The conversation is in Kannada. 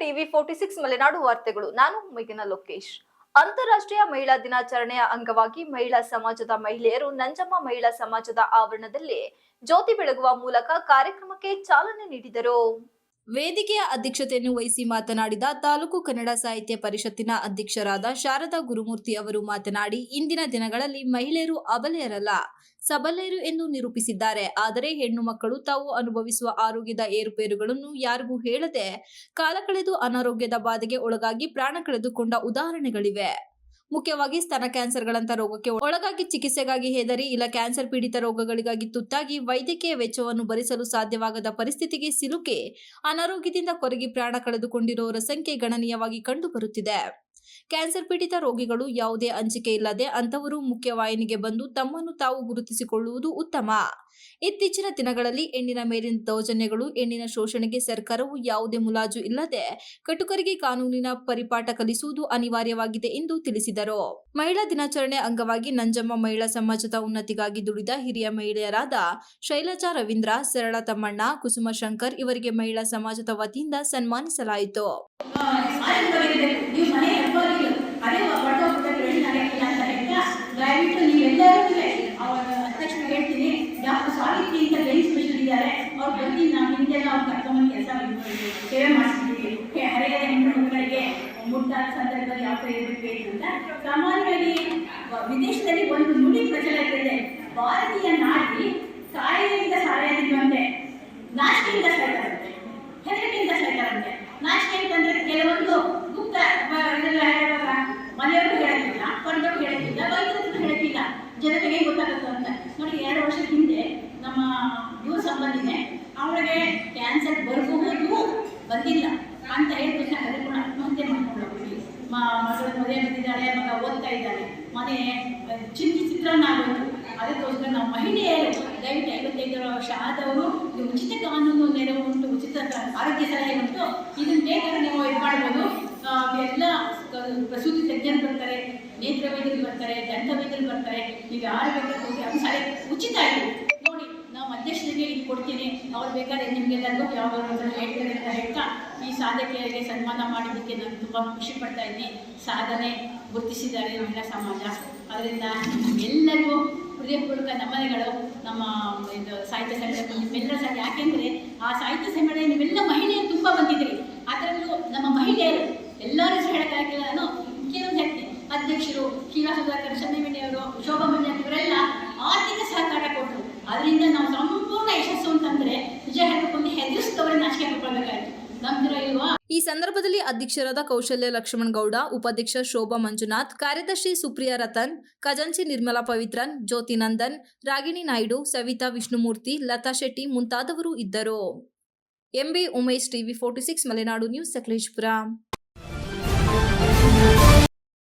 ಟಿವಿ ಫೋರ್ಟಿ ಸಿಕ್ಸ್ ಮಲೆನಾಡು ವಾರ್ತೆಗಳು. ನಾನು ಮೈಗಿನ ಲೋಕೇಶ್. ಅಂತಾರಾಷ್ಟ್ರೀಯ ಮಹಿಳಾ ದಿನಾಚರಣೆಯ ಅಂಗವಾಗಿ ಮಹಿಳಾ ಸಮಾಜದ ಮಹಿಳೆಯರು ನಂಜಮ್ಮ ಮಹಿಳಾ ಸಮಾಜದ ಆವರಣದಲ್ಲಿ ಜ್ಯೋತಿ ಬೆಳಗುವ ಮೂಲಕ ಕಾರ್ಯಕ್ರಮಕ್ಕೆ ಚಾಲನೆ ನೀಡಿದರು. ವೇದಿಕೆಯ ಅಧ್ಯಕ್ಷತೆಯನ್ನು ವಹಿಸಿ ಮಾತನಾಡಿದ ತಾಲೂಕು ಕನ್ನಡ ಸಾಹಿತ್ಯ ಪರಿಷತ್ತಿನ ಅಧ್ಯಕ್ಷರಾದ ಶಾರದಾ ಗುರುಮೂರ್ತಿ ಅವರು ಮಾತನಾಡಿ, ಇಂದಿನ ದಿನಗಳಲ್ಲಿ ಮಹಿಳೆಯರು ಅಬಲೆಯರಲ್ಲ, ಸಬಲೆಯರು ಎಂದು ನಿರೂಪಿಸಿದ್ದಾರೆ. ಆದರೆ ಹೆಣ್ಣು ಮಕ್ಕಳು ತಾವು ಅನುಭವಿಸುವ ಆರೋಗ್ಯದ ಏರುಪೇರುಗಳನ್ನು ಯಾರಿಗೂ ಹೇಳದೆ, ಕಾಲ ಕಳೆದು ಅನಾರೋಗ್ಯದ ಬಾಧೆಗೆ ಒಳಗಾಗಿ ಪ್ರಾಣ ಕಳೆದುಕೊಂಡ ಉದಾಹರಣೆಗಳಿವೆ. ಮುಖ್ಯವಾಗಿ ಸ್ತನ ಕ್ಯಾನ್ಸರ್ಗಳಂತ ರೋಗಕ್ಕೆ ಒಳಗಾಗಿ ಚಿಕಿತ್ಸೆಗಾಗಿ ಹೆದರಿ, ಇಲ್ಲ ಕ್ಯಾನ್ಸರ್ ಪೀಡಿತ ರೋಗಗಳಿಗಾಗಿ ತುತ್ತಾಗಿ ವೈದ್ಯಕೀಯ ವೆಚ್ಚವನ್ನು ಭರಿಸಲು ಸಾಧ್ಯವಾಗದ ಪರಿಸ್ಥಿತಿಗೆ ಸಿಲುಕೆ ಅನಾರೋಗ್ಯದಿಂದ ಕೊರಗಿ ಪ್ರಾಣ ಕಳೆದುಕೊಂಡಿರುವವರ ಸಂಖ್ಯೆ ಗಣನೀಯವಾಗಿ ಕಂಡುಬರುತ್ತಿದೆ. ಕ್ಯಾನ್ಸರ್ ಪೀಡಿತ ರೋಗಿಗಳು ಯಾವುದೇ ಅಂಜಿಕೆ ಇಲ್ಲದೆ ಅಂತವರು ಮುಖ್ಯವಾಹಿನಿಗೆ ಬಂದು ತಮ್ಮನ್ನು ತಾವು ಗುರುತಿಸಿಕೊಳ್ಳುವುದು ಉತ್ತಮ ಇತ್ತೀಚಿನ ದಿನಗಳಲ್ಲಿ ಹೆಣ್ಣಿನ ಮೇಲಿನ ದೌರ್ಜನ್ಯಗಳು ಹೆಣ್ಣಿನ ಶೋಷಣೆಗೆ ಸರ್ಕಾರವು ಯಾವುದೇ ಮುಲಾಜು ಇಲ್ಲದೆ ಕಟುಕರಿಗೆ ಕಾನೂನಿನ ಪರಿಪಾಠ ಕಲಿಸುವುದು ಅನಿವಾರ್ಯವಾಗಿದೆ ಎಂದು ತಿಳಿಸಿದರು ಮಹಿಳಾ ದಿನಾಚರಣೆ ಅಂಗವಾಗಿ ನಂಜಮ್ಮ ಮಹಿಳಾ ಸಮಾಜದ ಉನ್ನತಿಗಾಗಿ ದುಡಿದ ಹಿರಿಯ ಮಹಿಳೆಯರಾದ ಶೈಲಜಾ ರವೀಂದ್ರ ಸರಳ ತಮ್ಮಣ್ಣ ಕುಸುಮ ಶಂಕರ್ ಇವರಿಗೆ ಮಹಿಳಾ ಸಮಾಜದ ವತಿಯಿಂದ ಸನ್ಮಾನಿಸಲಾಯಿತು ಸಾಧ್ಯವಾಗಿರಬೇಕು ನೀವು ಮನೆ ಹೆಬ್ಬಾಗಿಲು ಅದೇ ಹೊರಟೋಗ್ಬಿಟ್ಟು ಹೇಳಿದ್ದಾರೆ ಇಲ್ಲ ಅಂತ ಹೇಳ್ತಾ ದಯವಿಟ್ಟು ನೀವೆಲ್ಲರೂ ಅವರ ಅಧ್ಯಕ್ಷರು ಹೇಳ್ತೀನಿ ಡಾಕ್ಟರ್ ಸಾವಿತ್ರಿ ಅಂತ ಲೇಡೀಸ್ ಸ್ಪೆಷಲ್ ಇದ್ದಾರೆ ಬಂದು ನಾವು ಹಿಂದೆ ಅವ್ರು ಕರ್ಕೊಂಬಂದು ಕೆಲಸ ಸೇವೆ ಮಾಡಿಸ್ಬಿಟ್ಟಿವಿ ಹರೆಯದ ಹೆಣ್ಣು ಮಕ್ಕಳಿಗೆ ಮುಟ್ಟಾದ ಸಂದರ್ಭದಲ್ಲಿ ಯಾವ ಥರ ಇರಬೇಕು ಅಂತ ಸಾಮಾನ್ಯವಾಗಿ ವಿದೇಶದಲ್ಲಿ ಒಂದು ನುಡಿ ಪ್ರಚಲಿತ ಇದೆ ಭಾರತೀಯ ನಾಟಿ ಕಾಯಿಲೆಯಿಂದ ಸಾಯೋದಿಲ್ವಂತೆ ನಾಚಿಕೆಯಿಂದ ಸಾಯ್ತಾರಂತೆ ಹೆದರಿಕೆಯಿಂದ ಸಾಯ್ತಾರಂತೆ ನಾಚಿಕೆ ಅಂತಂದ್ರೆ ಕೆಲವೊಂದು ಗುಪ್ತ ಇದೆಲ್ಲ ಹೇಳುವಾಗ ಮನೆಯವ್ರಿಗೂ ಹೇಳೋದಿಲ್ಲ ಹೊರದವ್ರು ಹೇಳಕ್ಕಿಲ್ಲ ವೈದ್ಯರಿಗೂ ಹೇಳಕ್ಕಿಲ್ಲ ಜನರಿಗೆ ಗೊತ್ತಾಗುತ್ತೆ ಅಂತ ನೋಡಿ ಎರಡು ವರ್ಷದ ಹಿಂದೆ ನಮ್ಮ ದೂರ ಸಂಬಂಧಿನೇ ಅವಳಿಗೆ ಕ್ಯಾನ್ಸರ್ ಬರಬಹುದು, ಬಂದಿಲ್ಲ ಅಂತ ಹೇಳ್ಬಿಟ್ಟು ಕೂಡ, ಆತ್ಮಹತ್ಯೆ ಮಾಡ್ಕೊಂಡು ಮಗಳ ಮದುವೆ ಬಂದಿದ್ದಾಳೆ ಮಗ ಓದ್ತಾ ಇದ್ದಾಳೆ. ಮನೆ ಚಿಂತಿ ಚಿತ್ರಾನ್ನ ಆಗೋದು ಅದಕ್ಕೋಸ್ಕರ ನಾವು ಮಹಿಳೆಯರು, ದಯವಿಟ್ಟು ಐವತ್ತೈದು ವರ್ಷ ಆದವರು ಇದು ಉಚಿತ ಕಾನೂನು ನೆರವು ಉಂಟು, ಉಚಿತ ಆರೋಗ್ಯ ಸಲಹೆ ಉಂಟು. ಇದನ್ನು ಬೇಕಾದ್ರೆ ನೀವು ಇದು ಮಾಡ್ಬೋದು. ಎಲ್ಲ ಪ್ರಸೂತಿ ತಜ್ಞರು ಬರ್ತಾರೆ, ನೇತ್ರ ವೈದ್ಯರು ಬರ್ತಾರೆ, ದಂತ ವೈದ್ಯರು ಬರ್ತಾರೆ. ನೀವು ಯಾರು ಬೇಕಾದ್ರೂ ಅದು ಉಚಿತ ಇದು ನೋಡಿ ನಾವು ಅಧ್ಯಕ್ಷರಿಗೆ ಇದು ಕೊಡ್ತೀನಿ. ಅವ್ರು ಬೇಕಾದ್ರೆ ನಿಮಗೆಲ್ಲರಿಗೂ ಯಾವಾಗ ಹೇಳ್ತಾರೆ ಅಂತ ಹೇಳ್ತಾ ಈ ಸಾಧಕಿಯರಿಗೆ ಸನ್ಮಾನ ಮಾಡಿದ್ದಕ್ಕೆ ನಾನು ತುಂಬ ಖುಷಿ ಪಡ್ತಾ ಇದ್ದೀನಿ. ಸಾಧನೆ ಗುರುತಿಸಿದ್ದಾರೆ ಮಹಿಳಾ ಸಮಾಜ. ಅದರಿಂದ ಎಲ್ಲರಿಗೂ ಹೃದಯಪೂರ್ವಕ ನಮನೆಗಳು. ನಮ್ಮ ಇದು ಸಾಹಿತ್ಯ ಸಮ್ಮೇಳನ ನಿಮ್ಮೆಲ್ಲರ ಸಹ ಯಾಕೆಂದರೆ ಆ ಸಾಹಿತ್ಯ ಸಮ್ಮೇಳನ ನೀವೆಲ್ಲ ಮಹಿಳೆಯರು ತುಂಬ ಬಂದಿದ್ದೀರಿ. ಅದರಲ್ಲೂ ನಮ್ಮ ಮಹಿಳೆಯರು ಎಲ್ಲರೂ ಹೆಸರು ಹೇಳೋಕ್ಕಾಗಿಲ್ಲ ನಾನು ಕೆಲವೊಂದು ಹೇಳ್ತೀನಿ. ಅಧ್ಯಕ್ಷರು ಕೀರಾ ಸುಧಾಕರ್ ಚಂದ್ರಮಣಿಯವರು ಶೋಭಾ ಮಂಜನ್ ಇವರೆಲ್ಲ ಆರ್ಥಿಕ ಸಹಕಾರ ಕೊಟ್ಟರು. ಅದರಿಂದ ನಾವು ಈ ಸಂದರ್ಭದಲ್ಲಿ ಅಧ್ಯಕ್ಷರಾದ ಕೌಶಲ್ಯ ಲಕ್ಷ್ಮಣ್ ಗೌಡ ಉಪಾಧ್ಯಕ್ಷ ಶೋಭಾ ಮಂಜುನಾಥ್, ಕಾರ್ಯದರ್ಶಿ ಸುಪ್ರಿಯಾ ರತನ್, ಖಜಾಂಚಿ ನಿರ್ಮಲಾ ಪವಿತ್ರನ್, ಜ್ಯೋತಿ ನಂದನ್, ರಾಗಿಣಿ ನಾಯ್ಡು, ಸವಿತಾ ವಿಷ್ಣುಮೂರ್ತಿ, ಲತಾ ಶೆಟ್ಟಿ ಮುಂತಾದವರು ಇದ್ದರು. MB Umesh TV forty six, Malenadu news Sakleshpur.